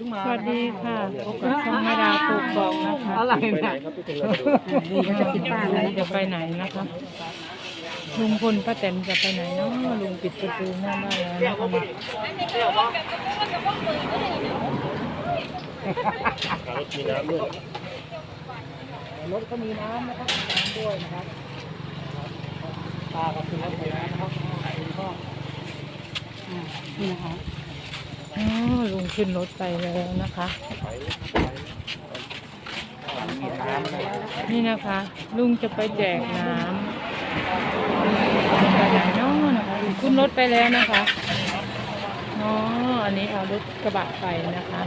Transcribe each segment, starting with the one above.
พิ่งมาสวัสดีค่ะพบกับช่องแม่ดาปลูกบอกนะคะอะไรไปไหนนะครับพี่ถึงเราดูนี่เขาจะปิดบ้านแล้วจะไปไหนนะคะลุงพลป้าแตนจะไปไหนเนาะลุงปิดประตูหน้าบ้านแล้วนะคะรถมีน้ำด้วยรถก็มีน้ำนะครับน้ำด้วยนะครับปลากับขึ้นรถไปแล้วนะครับคุณพ่ออ่านี่นะคะ อ๋อลุงขึ้นรถไปแล้วนะคะ นี่นะคะ ลุงจะไปแจกน้ำไปไหนเนาะนะคะขึ้นรถไปแล้วนะคะอ๋ออันนี้เอารถกระบะไปนะคะ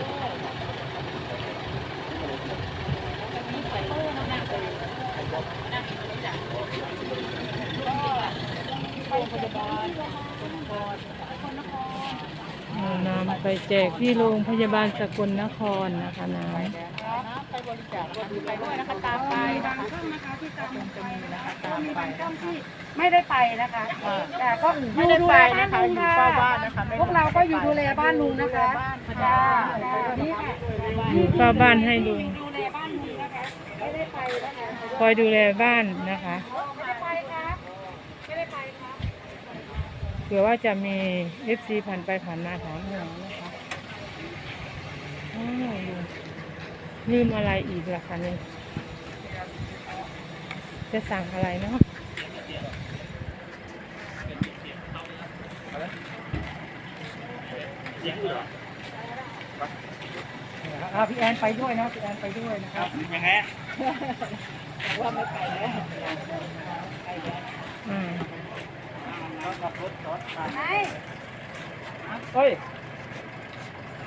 เอา น้ำไปแจกที่โรงพยาบาลสกลนครนะคะน้ไปบริจาคก็ดีไปด้วยนะคะตามไปนะคะจะมีนะคะตามไปนะคะไม่ได้ไปนะคะ แต่ก็ไม่ได้ไปนะคะอยู่เฝ้าบ้านนะคะไม่พวกเราก็อยู่ดูแลบ้านลุงนะคะจ้านี่ค่ะำอยู่เฝ้าบ้านให้ลุงดูแลบ้านลุงนะคะไม่ได้ไปนะคะคอยดูแลบ้านนะคะไม่ได้ไปครับไม่ได้ไปครับเผื่อว่าจะมีเอฟซีผ่านไปผ่านมาถามหานะคะอ้าว ลุงลืมอะไรอีกล่ะคะเนี่ยจะสั่งอะไรเนาะอ่าพี่แอนไปด้วยนะพี่แอนไปด้วยนะครับยังไงว่าไม่ไปแล้วอืมขับรถจอดผ่านไอ้เฮ้ย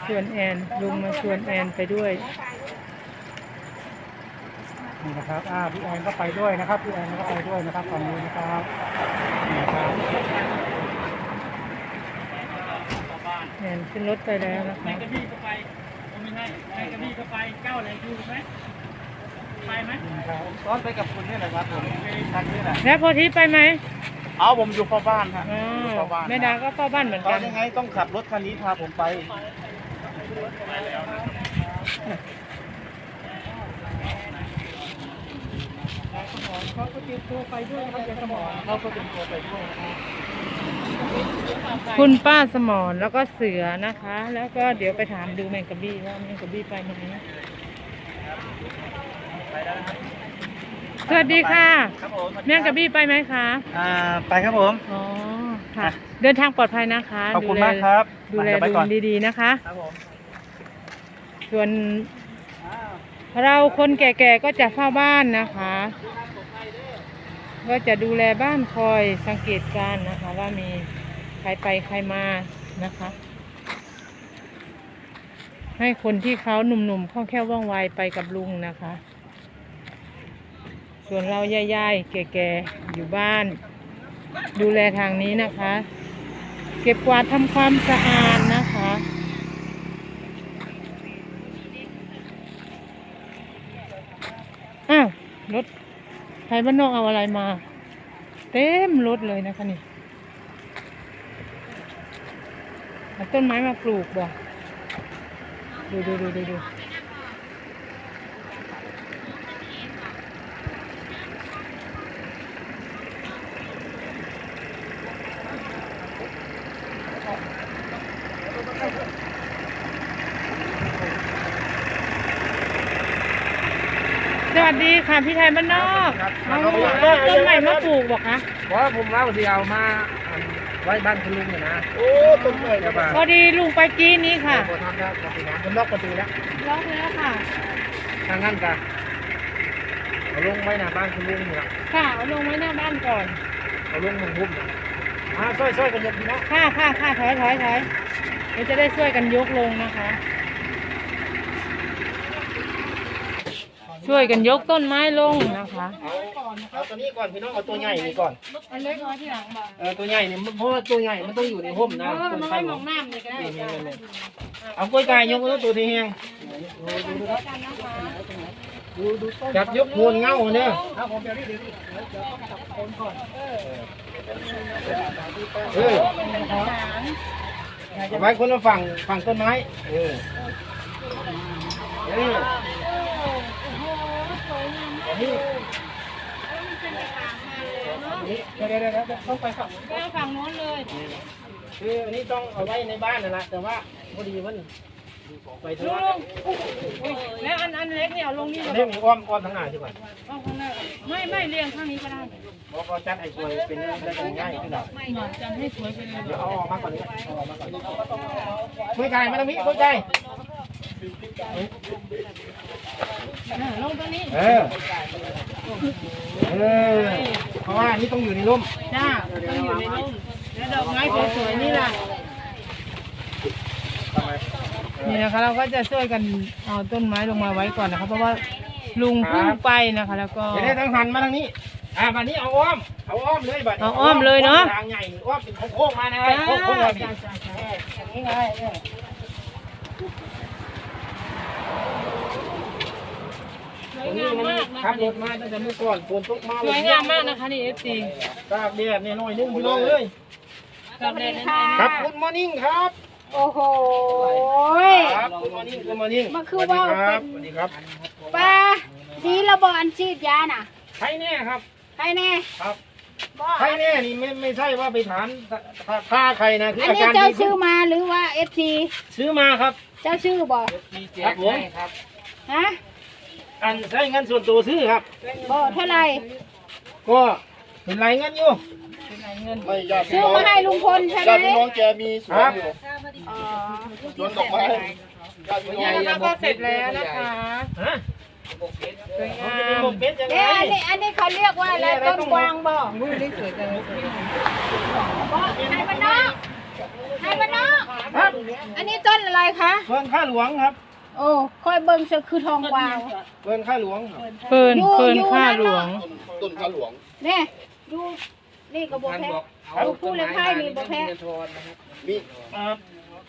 ชวนแอนลุงมาชวนแอนไปด้วย นี่นะครับอ่าพี่แอนก็ไปด้วยนะครับพี่แอนก็ไปด้วยนะครับฝั่งนี้นะครับนี่นะครับแอนขึ้นรถไปแล้วนะคะกระบี่ก็ไปไม่ใช่แมงกระบี่ก็ไปเก้าอะไรคือไหมไปไหมตอนไปกับคุณนี่แหละครับผมทันนี่แหละแล้วโพธิไปไหมเอาผมอยู่เฝ้าบ้านฮะอ๋อเฝ้าบ้านแม่ดาก็เฝ้าบ้านเหมือนตอกันนยังไงต้องขับรถคันนี้พาผมไป เขาก็เตรียมตัวไปด้วยนะครับเตรียมสมองเขาก็เตรียมตัวไปด้วยนะครับคุณป้าสมรแล้วก็เสือนะคะ แล้วก็เดี๋ยวไปถามดูแมงกะบี้ว่าแมงกะบี้ไปไหมสวัสดีค่ะ ครับผมแมงกะบี้ไปไหมคะอ่าไปครับผม อ๋อค่ะ เดินทางปลอดภัยนะคะขอบคุณดูแลมากครับดูแลเยวไปดูก่อนดีๆนะคะ ครับผม ส่วนเราคนแก่ๆก็จะเฝ้าบ้านนะคะ ก็จะดูแลบ้านคอยสังเกตการนะคะ ว่ามีใครไปใครมานะคะ ให้คนที่เขาหนุ่มๆคล่องแคล่วว่องไวไปกับลุงนะคะ ส่วนเราย่ายๆแก่ๆอยู่บ้าน ดูแลทางนี้นะคะ เก็บกวาดทำความสะอาดนะคะ อ้าว รถไทยบ้านนอกเอาอะไรมา เต็มรถเลยนะคะนี่เอาต้นไม้มาปลูกบ่ดูดูดูดูดู วัสดีค่ะพี่ไทยบ้านนอกเอาเอาต้นใหม่มาปลูกบอกคะว่าผมว่าเดียวมาไว้บ้านคุณลุงเนี่ยนะโอ้ต้นไม้จะมาพอดีลุงไปกี้นี้ค่ะพอทำแล้วประตูน้ำผมล็อกประตูแล้วล็อกแล้วค่ะทางนั้นกันเอาลงไว้หน้าบ้านคุณลุงเนี่ยค่ะเอาลงไว้หน้าบ้านก่อนเอาลงมุมมุมอ่าช่วยช่วยกันยกดีนะค่ะค่ะค่ะถอยถอยถอยเดี๋ยวจะได้ช่วยกันยกลงนะคะ ช่วยกันยกต้นไม้ลงนะคะ เอาเอาตัวนี้ก่อนพี่น้องเอาตัวใหญ่นี่ก่อนอันเล็กน้อยที่หลังบอกเออตัวใหญ่เนี่ยเพราะว่าตัวใหญ่มันต้องอยู่ในห่มนะเออต้นมันไม้ไม่หมลองงน้ำเลยก็ได้นี่นี่จ้ะนี่เอากล้วยกายยกแล้วตัวที่แห้งจับยกโคนเงาเนี่ยครับผมเดี๋ยวนี้เดี๋ยวนี้เดี๋ยวจับโคนก่อนเออเอาไว้คนละฝั่งฝั่งต้นไม้เออเอออั นนี้เดี๋ยวเดี๋ยวเดี๋ยวเดี๋ยวต้องไปฝั่งไปเอาฝั่งโน้นเลย คืออันนี้ต้องเอาไว้ในบ้านนะนะแต่ว่าพอดีมันไปธุลุระงแล้วอันอันเล็กเนี่ยเอาลงนี่อันเลนี้ยมีอ้อมอ้อมทางหน้าใช่ป่ะเอาข้างหน้าไม่ไม่เรียงข้างนี้ก็ได้เพราะเขาจัดให้สวยเป็นได้ง่ายขึ้นหน่อยหน่อยจะให้สวยไปเลยเดี๋ยวเอาออกมาก่อนเลยเอาออกมาก่อนคุยไก่มาตรงนี้คุยไก่น่ะ ลงตรงนี้เออ เออ เพราะว่าอันนี้ต้องอยู่ในร่ม จ้าต้องอยู่ในร่มแล้วดอกไม้สวยๆนี่ล่ะนี่นะคะ เราก็จะช่วยกันเอาต้นไม้ลงมาไว้ก่อนนะคะเพราะว่าลุงเพิ่งไปนะคะ แล้วก็เดี๋ยวได้ทางหันมาทางนี้ อ่าบัดนี้เอาอ้อม เอาอ้อมเลยบัดนี้เอาอ้อมเลยเนอะ ทางใหญ่นี่อ้อมเป็นโค้งๆมานะครับโค้งๆมาพี่อย่างนี้ไงเนี่ย สวยงามมากนะขัคะบรถมาตั้งแต่เมื่อก่อนฝนตกมาสวยงามมากนะคะนี่เอฟซีตากแดดเนี่ยหน่อยนึงพี่น้องเลยกับแดดนั่นครับคุณมอร์นิ่งครับโอ้โห ครับคุณมอร์นิ่งคุณมอร์นิ่งมันคือสวัสดีว่าครับเป็น สวัสดีครับป้าดีระบออันฉีดยาน่ะใช่แน่ครับใครแน่ครับบ่ใช่แน่นี่ไม่ไม่ใช่ว่าไปถามค่าใครนะคืออันอานี้การเจ้าดีชื่ขึ้อนมาหรือว่าเอฟซีซื้อมาครับ เจ้าชื่อบ่ครับผมฮะอันใช้เงินส่วนตัวซื้อครับ บ่เท่าไหร่ก็เป็นไรเงินอยู่ ไม่ญาติซื้พี่อน้องมาให้ลุงพลใช่ไหญาติมพี่น้องแกมีสวนอยู่อ๋อสวนดอกไม้ญาติพี่น้องนี่นะคะก็เสร็จแล้วนะคะ ฮะสวยงามันจะเป็นม หมกเป็ดยังไงเอ๊ะอันนี้อันนี้เขาเรียกว่าอะไรต้นกวางบ่มือนี่สวยจังเลยบ่ไทยบ้านนอก ไทยบ้านนอกครับอันนี้ต้นอะไรคะเพิ่นข้าหลวงครับโอ้ค่อยเบิ่งซะคือทองกวางเพิ่นข้าหลวงครับเปินอยู่เปินอยู่ข้าด้านหลนวอกงต้นต้นข้าหลวงนี่ดูนี่ก็บ่แพ้ดูผู้เลยไพ่นี่บ่แพ้มีอ่า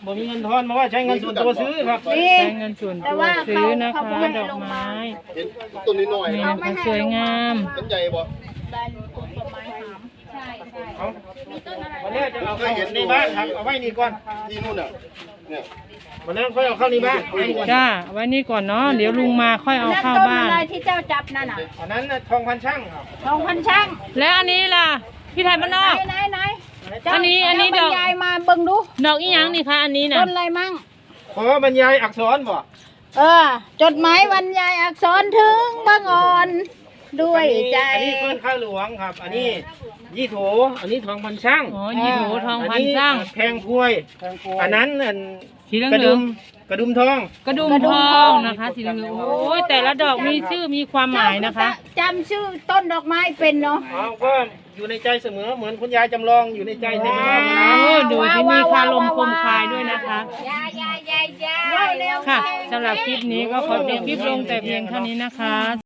บ่มีเงินทอนมาว่าใช้เงินส่วนตัวซื้อครับนี่ ใช้เงินส่วนตัวซื้อนะคะดอกไม้เห็นต้นนี้หน่อยนี่นะนะคะสวยงาม ต้นใหญ่บ่ เอาวันนี้จะเอาเข้าในบ้านครับเอาไว้นี่ก่อนที่นู่นน่ะเนี่ยวันนี้ค่อยเอาเข้าในบ้านไว้นี่ก่อนจ้าไว้นี่ก่อนเนาะเดี๋ยวลุงมาค่อยเอานั่นเข้าต้นบ้าอะนไรที่เจ้าจับนั่นน่ะอันนั้นน่ะทองพันช่างครับทองพันช่างแล้วอันนี้ล่ะ พี่ไทยบ้านนอก ไหนไหนไหนอันนี้อันนี้ดเจ้าอกบรรยายมาเบิ่งดูดอกอีหยังนี่คะอันนี้ต้น่ะนอะไรมั่ง ขอบรรยายอักษรบ่เออ จดหมายบรรยายอักษรถึงบางอ่อน ด้วยใจอันนี้เพิ่นข้าหลวงครับ อันนี้ยี่โถ อันนี้ทองพันช่างอ๋อยี่โถทองพันช่างอันนี้แพงพวย อันนั้นอันสีเหลืองกระเหลืดุองมกระดุมทอง กระดุมทองนะคะสีเหลืองโอ้ยแต่ละดอกมีชื่อมีความหมายนะคะจำชื่อต้นดอกไม้เป็นเนาะเอาก็อยู่ในใจเสมอเหมือนคุณยายจำลองอยู่ในใจเสมอโอ้ดูที่มีคารมคมคายด้วยนะคะยายายายาเร็วค่ะสำหรับคลิปนี้ก็ขอจบคลิปลงแต่เพียงเท่านี้นะคะ